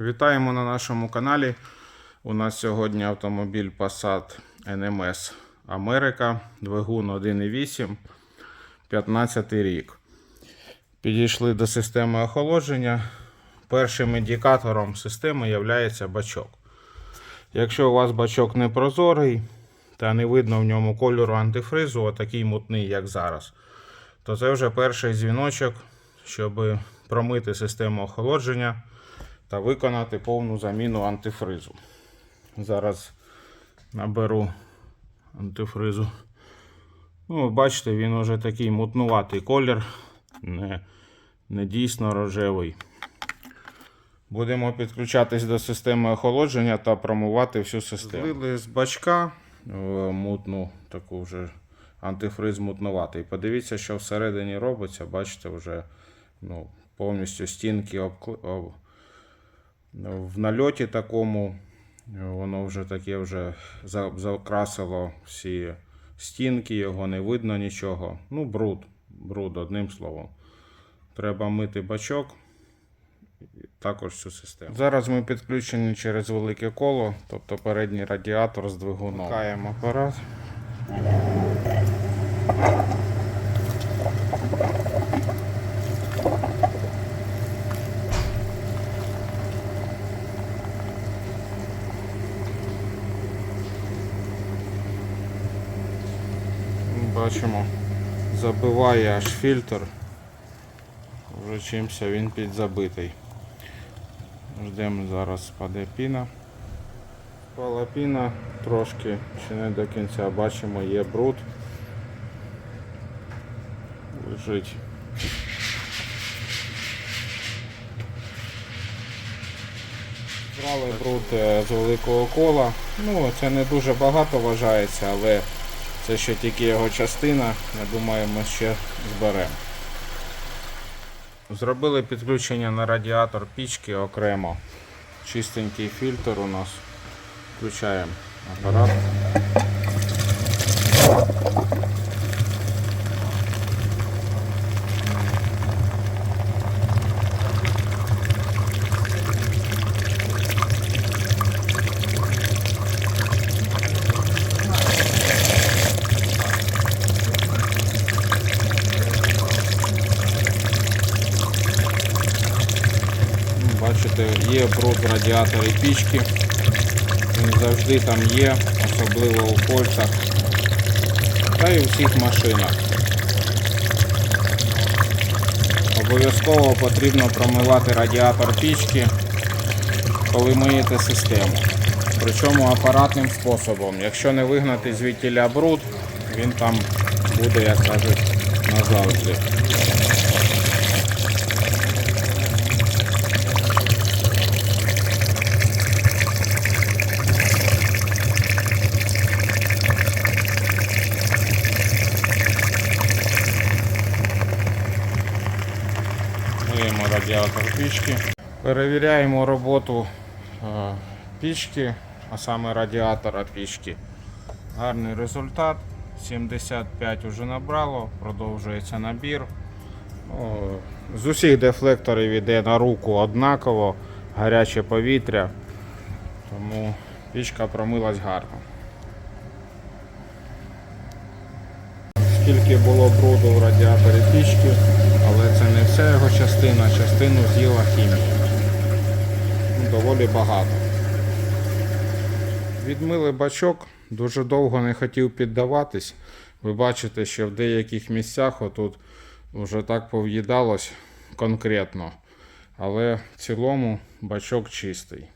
Вітаємо на нашому каналі. У нас сьогодні автомобіль Passat NMS Америка, двигун 1.8, 15 рік. Підійшли до системи охолодження. Першим індикатором системи є бачок. Якщо у вас бачок не прозорий та не видно в ньому кольору антифризу, отакий мутний, як зараз, то це вже перший дзвіночок, щоб промити систему охолодження та виконати повну заміну антифризу. Зараз наберу антифризу. Ну, бачите, він вже такий мутнуватий колір, не, не дійсно рожевий. Будемо підключатись до системи охолодження та промивати всю систему. Злили з бачка е, мутну, таку вже антифриз мутнуватий. Подивіться, що всередині робиться. Бачите, вже ну, повністю стінки об... в нальоті такому. Воно вже таке вже закрасило всі стінки, його не видно нічого. Ну, бруд, бруд, одним словом. Треба мити бачок, також всю систему. Зараз ми підключені через велике коло, тобто передній радіатор з двигуном. Вмикаємо апарат. Бачимо, забиває аж фільтр. Вже чимся він підзабитий. Ждемо зараз спаде піна. Спала піна трошки, ще не до кінця бачимо, є бруд. Лежить. Брали бруд е, з великого кола. Ну, це не дуже багато вважається, але це ще тільки його частина. Я думаю, ми ще зберемо. Зробили підключення на радіатор пічки окремо. Чистенький фільтр у нас. Включаємо апарат. Бачите, є бруд в радіаторі пічки. Він завжди там є, особливо у кольцах. Та й у всіх машинах. Обов'язково потрібно промивати радіатор пічки, коли миєте систему. Причому апаратним способом. Якщо не вигнати звідтіля бруд, він там буде, як кажуть, назавжди. Радіатор пічки. Перевіряємо роботу е, пічки, а саме радіатора пічки. Гарний результат. 75 вже набрало, продовжується набір. З усіх дефлекторів йде на руку однаково, гаряче повітря. Тому пічка промилась гарно. Скільки було бруду в радіаторі пічки, але це не вся його частина, частину з'їла хімія. Доволі багато. Відмили бачок, дуже довго не хотів піддаватись. Ви бачите, що в деяких місцях отут вже так пов'їдалось конкретно. Але в цілому бачок чистий.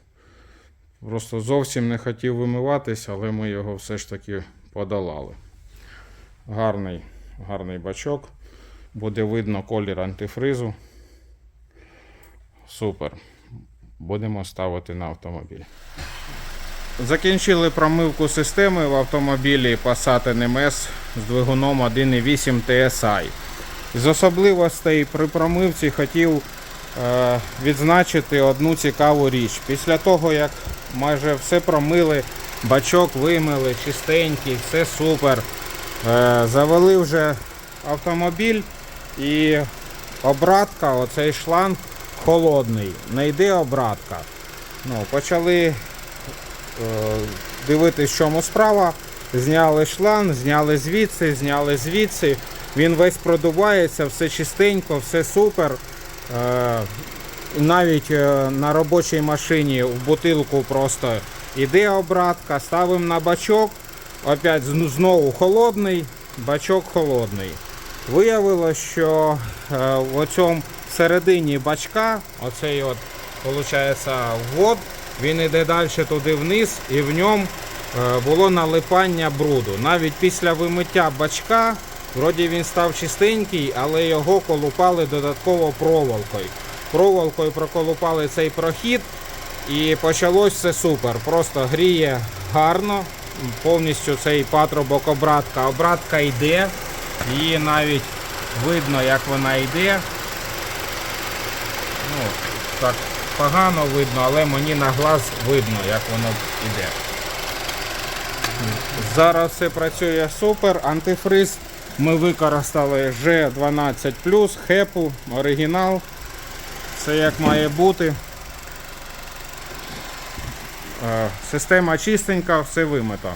Просто зовсім не хотів вимиватись, але ми його все ж таки подолали. Гарний, гарний бачок. Буде видно колір антифризу. Супер. Будемо ставити на автомобіль. Закінчили промивку системи в автомобілі Passat NMS з двигуном 1.8 TSI. З особливостей при промивці хотів е, відзначити одну цікаву річ. Після того, як майже все промили, бачок вимили, чистенький, все супер. Е, завели вже автомобіль і обратка, оцей шланг холодний. Не йде обратка. Ну, почали е, дивитися, в чому справа. Зняли шланг, зняли звідси, зняли звідси. Він весь продувається, все чистенько, все супер. Е, навіть е, на робочій машині в бутилку просто іде обратка, ставимо на бачок. Опять знову холодний, бачок холодний. Виявилось, що е, в цьому середині бачка, оцей от, виходить, ввод, він іде далі туди вниз і в ньому е, було налипання бруду. Навіть після вимиття бачка, вроді він став чистенький, але його колупали додатково проволокою. Проволокою проколупали цей прохід і почалось все супер. Просто гріє гарно, повністю цей патрубок обратка. Обратка йде, її навіть видно, як вона йде. Ну, так погано видно, але мені на глаз видно, як воно йде. Зараз все працює супер. Антифриз ми використали G12 хепу, оригінал. Все як має бути. Е, Система чистенька, все вимито.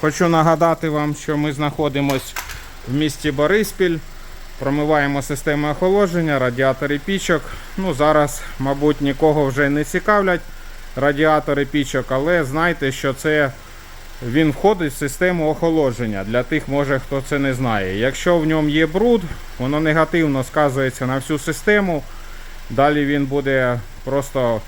Хочу нагадати вам, що ми знаходимось в місті Бориспіль. Промиваємо систему охолодження, радіатори пічок. Ну, зараз, мабуть, нікого вже не цікавлять радіатори пічок, але знайте, що це він входить в систему охолодження. Для тих, може, хто це не знає. Якщо в ньому є бруд, воно негативно сказується на всю систему. Далі він буде просто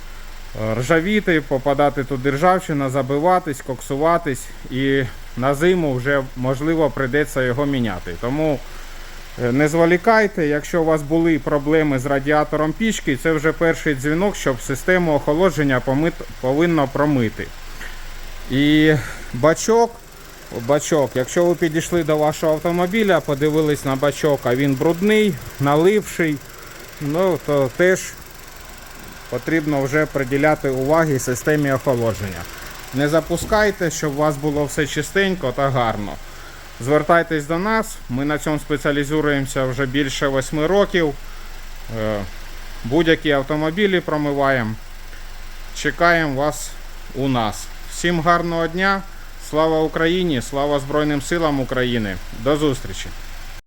е, ржавіти, попадати туди ржавчина, забиватись, коксуватись і на зиму вже можливо прийдеться його міняти. Тому е, не зволікайте, якщо у вас були проблеми з радіатором пічки, це вже перший дзвінок, щоб систему охолодження помит- повинно промити. І бачок, бачок, якщо ви підійшли до вашого автомобіля, подивились на бачок, а він брудний, наливший, ну то теж потрібно вже приділяти уваги системі охолодження. Не запускайте, щоб у вас було все чистенько та гарно. Звертайтесь до нас, ми на цьому спеціалізуємося вже більше 8 років. Е, Будь-які автомобілі промиваємо. Чекаємо вас у нас. Всім гарного дня! Слава Україні! Слава Збройним силам України! До зустрічі!